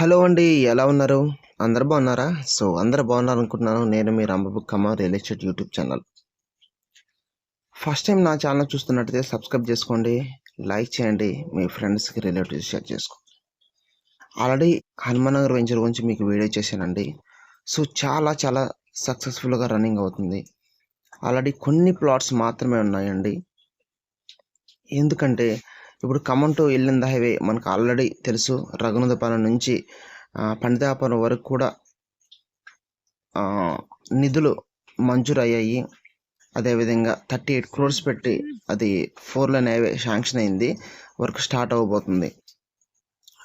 Hello అండి ఎలా ఉన్నారు? అందరు బాగున్నారా? సో అందరు బాగున్నారు అనుకుంటున్నాను నేను మీ రంబబుక్ కమ్మ real estate YouTube channel. First time నా ఛానల్ చూస్తున్నట్టయితే సబ్స్క్రైబ్ చేసుకోండి లైక్ చేయండి మీ ఫ్రెండ్స్కి రిలేటివ్స్ షేర్ చేసుకోండి. ఆల్రెడీ హనుమానగర్ వెంచర్ గురించి మీకు వీడియో చేశానండి. సో చాలా చాలా సక్సెస్ఫుల్గా రన్నింగ్ అవుతుంది. ఆల్రెడీ కొన్ని ప్లాట్స్ మాత్రమే ఉన్నాయండి. ఎందుకంటే ఇప్పుడు ఖమ్మం టు ఇల్లింద హైవే మనకు ఆల్రెడీ తెలుసు. రఘునదపాలెం నుంచి పండితాపురం వరకు కూడా నిధులు మంజూరు అయ్యాయి అదేవిధంగా థర్టీ ఎయిట్ క్రోర్స్ పెట్టి అది ఫోర్ లైన్ హైవే శాంక్షన్ అయింది. వర్క్ స్టార్ట్ అవ్వబోతుంది.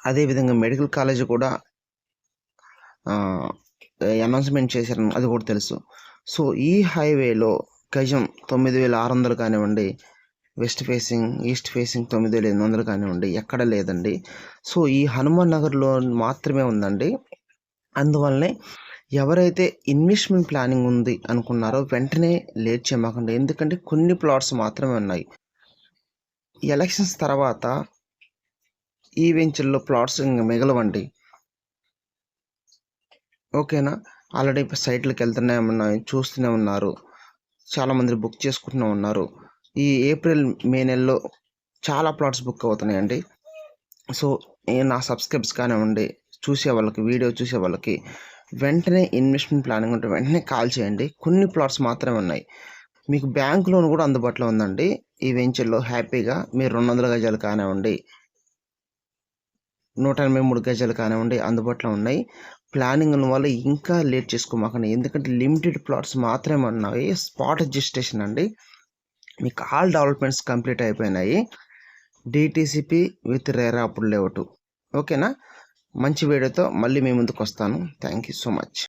అదేవిధంగా మెడికల్ కాలేజ్ కూడా అనౌన్స్మెంట్ చేశారు అది కూడా తెలుసు. సో ఈ హైవేలో గజం తొమ్మిది వేల ఆరు వందలు కానివ్వండి వెస్ట్ ఫేసింగ్ ఈస్ట్ ఫేసింగ్ తొమ్మిది వేల ఎనిమిది వందలు కానివ్వండి ఎక్కడ లేదండి. సో ఈ హనుమాన్ నగర్లో మాత్రమే ఉందండి. అందువల్లనే ఎవరైతే ఇన్వెస్ట్మెంట్ ప్లానింగ్ ఉంది అనుకున్నారో వెంటనే లేట్ చేయమాకండి. ఎందుకంటే కొన్ని ప్లాట్స్ మాత్రమే ఉన్నాయి. ఎలక్షన్స్ తర్వాత ఈ వెంచర్లో ప్లాట్స్ ఇంకా మిగలవండి. ఓకేనా? ఆల్రెడీ సైట్లకు వెళ్తూనే ఉన్నాయి చూస్తూనే ఉన్నారు. చాలామంది బుక్ చేసుకుంటూనే ఉన్నారు. ఈ ఏప్రిల్ మే నెలలో చాలా ప్లాట్స్ బుక్ అవుతున్నాయండి. సో నా సబ్స్క్రైబ్స్ కానివ్వండి చూసే వాళ్ళకి వీడియో చూసే వాళ్ళకి వెంటనే ఇన్వెస్ట్మెంట్ ప్లానింగ్ ఉంటే వెంటనే కాల్ చేయండి. కొన్ని ప్లాట్స్ మాత్రమే ఉన్నాయి. మీకు బ్యాంక్ లోన్ కూడా అందుబాటులో ఉందండి. ఈ వెంచర్లో హ్యాపీగా మీరు రెండు వందల గజాలు కానివ్వండి నూట ఎనభై మూడు గజాలు కానివ్వండి అందుబాటులో ఉన్నాయి. ప్లానింగ్ వల్ల ఇంకా లేట్ చేసుకోమాకండి. ఎందుకంటే లిమిటెడ్ ప్లాట్స్ మాత్రమే ఉన్నాయి. స్పాట్ రిజిస్ట్రేషన్ అండి. మీకు ఆల్ డెవలప్మెంట్స్ కంప్లీట్ అయిపోయినాయి. డిటీసీపీ విత్ రేరా అప్పుడు లేవటు. ఓకేనా మంచి వీడియోతో మళ్ళీ మీ ముందుకు వస్తాను థ్యాంక్ యూ సో మచ్